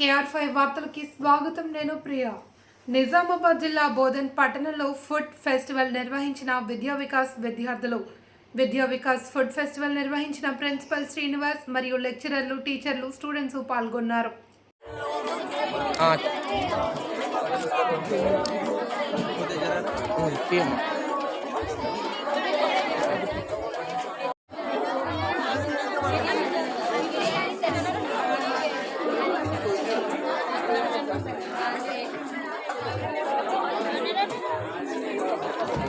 KR five వార్తలకి స్వాగతం నేను ప్రియా. నిజామాబాద్ జిల్లా బోధన్ పట్టణంలో ఫుడ్ ఫెస్టివల్ నిర్వహించిన విద్యా వికాస్ విద్యార్థులు. విద్యా వికాస్ ఫుడ్ ఫెస్టివల్ నిర్వహించిన ప్రిన్సిపల్ శ్రీనివాస్ మరియు లెక్చరర్లు టీచర్లు స్టూడెంట్స్ పాల్గొన్నారు.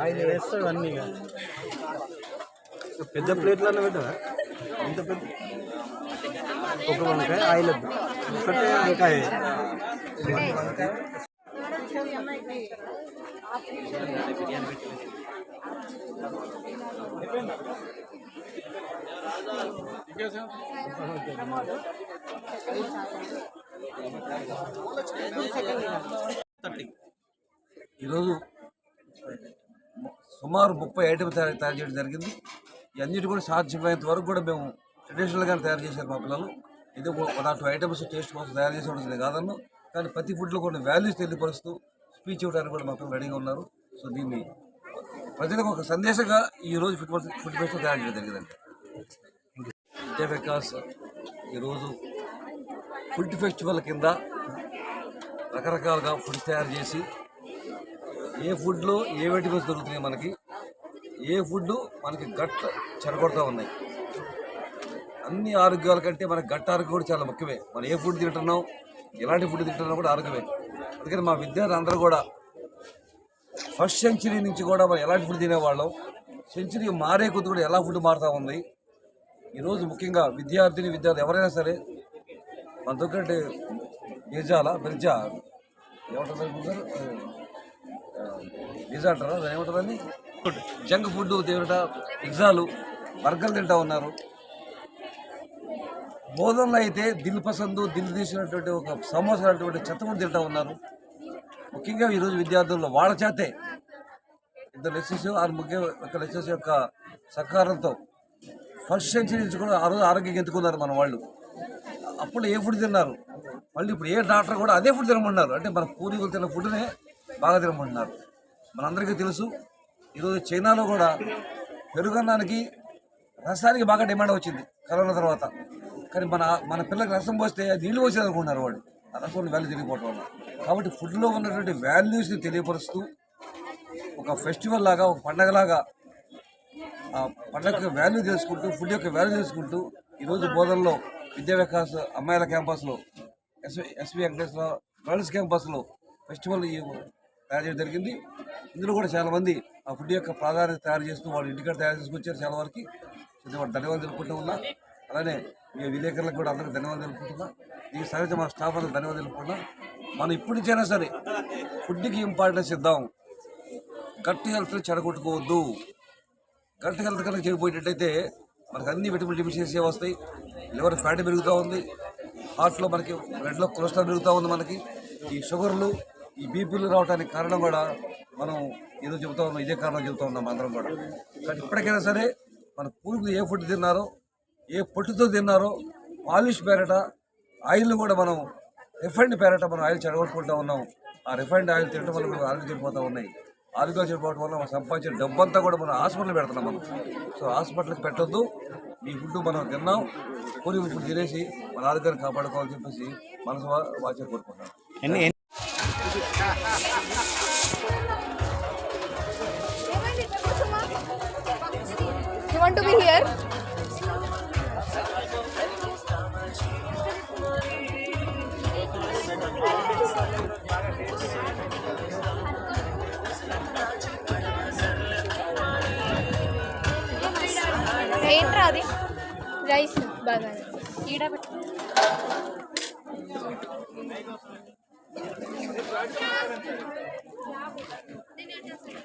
ఆయన వేస్తాడు అన్నీ. పెద్ద ప్లేట్లన్నా పెట్టదా ఇంత పెద్ద? ఒక వంకాయ ఆయిల్ ఒకటే వంకాయ. ఈరోజు సుమారు ముప్పై ఐటమ్స్ తయారు తయారు చేయడం జరిగింది. ఇవన్నిటి కూడా సాధ్యమైనంత వరకు కూడా మేము ట్రెడిషనల్గానే తయారు చేశారు మా పిల్లలు. ఇది వన్ ఐటమ్స్ టేస్ట్ కోసం తయారు చేసేది కాదన్ను. కానీ ప్రతి ఫుడ్లో కొన్ని వాల్యూస్ తెలియపరుస్తూ స్పీచ్ ఇవ్వడానికి కూడా మా పిల్లలు రెడీగా ఉన్నారు. సో దీన్ని ప్రజలకు ఒక సందేశంగా ఈరోజు ఫుడ్ ఫుడ్ ఫెస్టివల్ తయారు చేయడం జరిగిందండి. జయ వికాస్ ఈరోజు ఫుడ్ ఫెస్టివల్ కింద రకరకాలుగా ఫుడ్ తయారు చేసి ఏ ఫుడ్లో ఏ వెజిటబుల్స్ దొరుకుతున్నాయి మనకి? ఏ ఫుడ్ మనకి గట్ చెడగొడతా ఉన్నాయి. అన్ని ఆరోగ్యాల కంటే మనకి గట్ట ఆరోగ్యం కూడా చాలా ముఖ్యమే. మనం ఏ ఫుడ్ తింటున్నాం ఎలాంటి ఫుడ్ తింటున్నాం కూడా ఆరోగ్యమే. అందుకని మా విద్యార్థులు అందరూ కూడా ఫస్ట్ సెంచరీ నుంచి కూడా మనం ఎలాంటి ఫుడ్ తినేవాళ్ళం? సెంచరీ మారే కొద్ది కూడా ఎలా ఫుడ్ మారుతూ ఉంది? ఈరోజు ముఖ్యంగా విద్యార్థిని విద్యార్థి ఎవరైనా సరే మన దగ్గర బిజాల బిర్జా ఏమంటారు సార్ పిజ్జా అంటారా? దాని జంక్ ఫుడ్ తినట పిజ్జాలు బర్గర్లు తింటా ఉన్నారు. బోధనలో అయితే దిల్ పసందు దిల్ తీసినటువంటి ఒక సమోసా చెత్తము చెత్త తింటా ఉన్నారు. ముఖ్యంగా ఈరోజు విద్యార్థుల్లో వాళ్ళ చేతే ఇద్దరు లెక్చర్స్ ఆరు ముఖ్య ఒక లెక్చర్స్ యొక్క సహకారంతో ఫస్ట్ సెంచరీ నుంచి కూడా ఆ రోజు ఆరోగ్యం ఎందుకున్నారు మన వాళ్ళు. అప్పుడు ఏ ఫుడ్ తిన్నారు? మళ్ళీ ఇప్పుడు ఏ డాక్టర్ కూడా అదే ఫుడ్ తినమన్నారు. అంటే మన పూర్వీకులు తిన్న ఫుడ్నే బాగా తినమంటున్నారు మనందరికీ తెలుసు ఈరోజు చైనాలో కూడా పెరుగన్నానికి రసానికి బాగా డిమాండ్ వచ్చింది కరోనా తర్వాత. కానీ మన మన పిల్లలకి రసం పోస్తే నీళ్ళు వచ్చేది అనుకుంటున్నారు వాళ్ళు. ఆ రసం వాల్యూ తెలియకపోవడం వల్ల. కాబట్టి ఫుడ్లో ఉన్నటువంటి వాల్యూస్ని తెలియపరుస్తూ ఒక ఫెస్టివల్ లాగా ఒక పండగలాగా ఆ పండగ వాల్యూ తెలుసుకుంటూ ఫుడ్ యొక్క వాల్యూ తెలుసుకుంటూ ఈరోజు బోధనలో విద్యా వికాస్ అమ్మాయిల క్యాంపస్లో ఎస్వి ఎస్వి వెంకటేశ్వర గర్ల్స్ క్యాంపస్లో ఫెస్టివల్ తయారు చేయడం జరిగింది. ఇందులో కూడా చాలామంది ఆ ఫుడ్ యొక్క ప్రాధాన్యత తయారు చేస్తూ వాళ్ళు ఇంటికాడ తయారు చేసుకొచ్చారు చాలా వరకు. వాళ్ళు ధన్యవాదాలు తెలుపుకుంటూ ఉన్నా. అలానే మీ విలేకరులకు కూడా అందరికీ ధన్యవాదాలు తెలుపుకుంటున్నా. ఈ సహజ మా స్టాఫ్ అందరికి ధన్యవాదాలు తెలుపుకున్నా మనం ఇప్పటి నుంచైనా సరే ఫుడ్కి ఇంపార్టెన్స్ ఇద్దాం. గట్టి హెల్త్ చెడగొట్టుకోవద్దు. గట్టి హెల్త్ కనుక చెడిపోయేటట్టయితే మనకు అన్ని విటమిన్ డిఫిషియన్సీ వస్తాయి. లివర్ ఫ్యాట్ పెరుగుతూ ఉంది. హార్ట్లో మనకి బ్లడ్లో కొలెస్ట్రాల్ పెరుగుతూ ఉంది మనకి. ఈ షుగర్లు ఈ బీపీలు రావడానికి కారణం కూడా మనం ఏదో చెబుతా ఉన్నాం ఇదే కారణం చెబుతా ఉన్నాం అందరం కూడా. కానీ ఇప్పటికైనా సరే మన పూర్వీకులు ఏ ఫుడ్ తిన్నారో ఏ పొట్టుతో తిన్నారో పాలిష్ పేరట ఆయిల్ కూడా మనం రిఫైండ్ పేరట మనం ఆయిల్ చెడగొట్టుకుంటా ఉన్నాం. ఆ రిఫైండ్ ఆయిల్ తినడం వల్ల కూడా ఆరోగ్యం చెడిపోతూ ఉన్నాయి. ఆరోగ్యం చెడిపోవడం వల్ల మనం సంపాదించిన డబ్బంతా కూడా మనం హాస్పిటల్ పెడుతున్నాం మనం. సో హాస్పిటల్కి పెట్టొద్దు. మీ ఫుడ్ మనం తిన్నాం. పూర్వీకులు ఫుడ్ తినేసి మన ఆరోగ్యాన్ని కాపాడుకోవాలని చెప్పేసి మనసు వాచే కోరుకుంటాం You want to be here? ఏంట్రా అది రైస్ బాగా ఈడ నేను చేస్తాను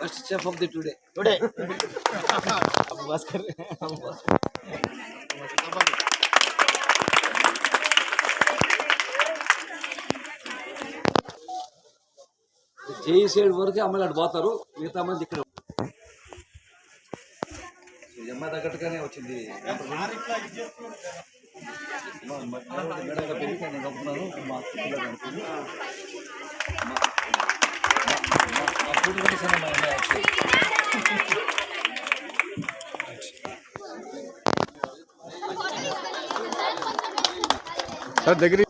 ఫస్ట్ చెఫ్ చేసేడు వరకు అమ్మాయిలు అటు పోతారు. మిగతా మంది ఇక్కడ అమ్మాయి తగ్గట్టుగానే వచ్చింది. సార్ దగ్గర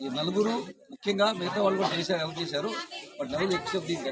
ఈ నలుగురు ముఖ్యంగా మిగతా వాళ్ళు కూడా చేశారు ఎవరు చేశారు? But nine X of these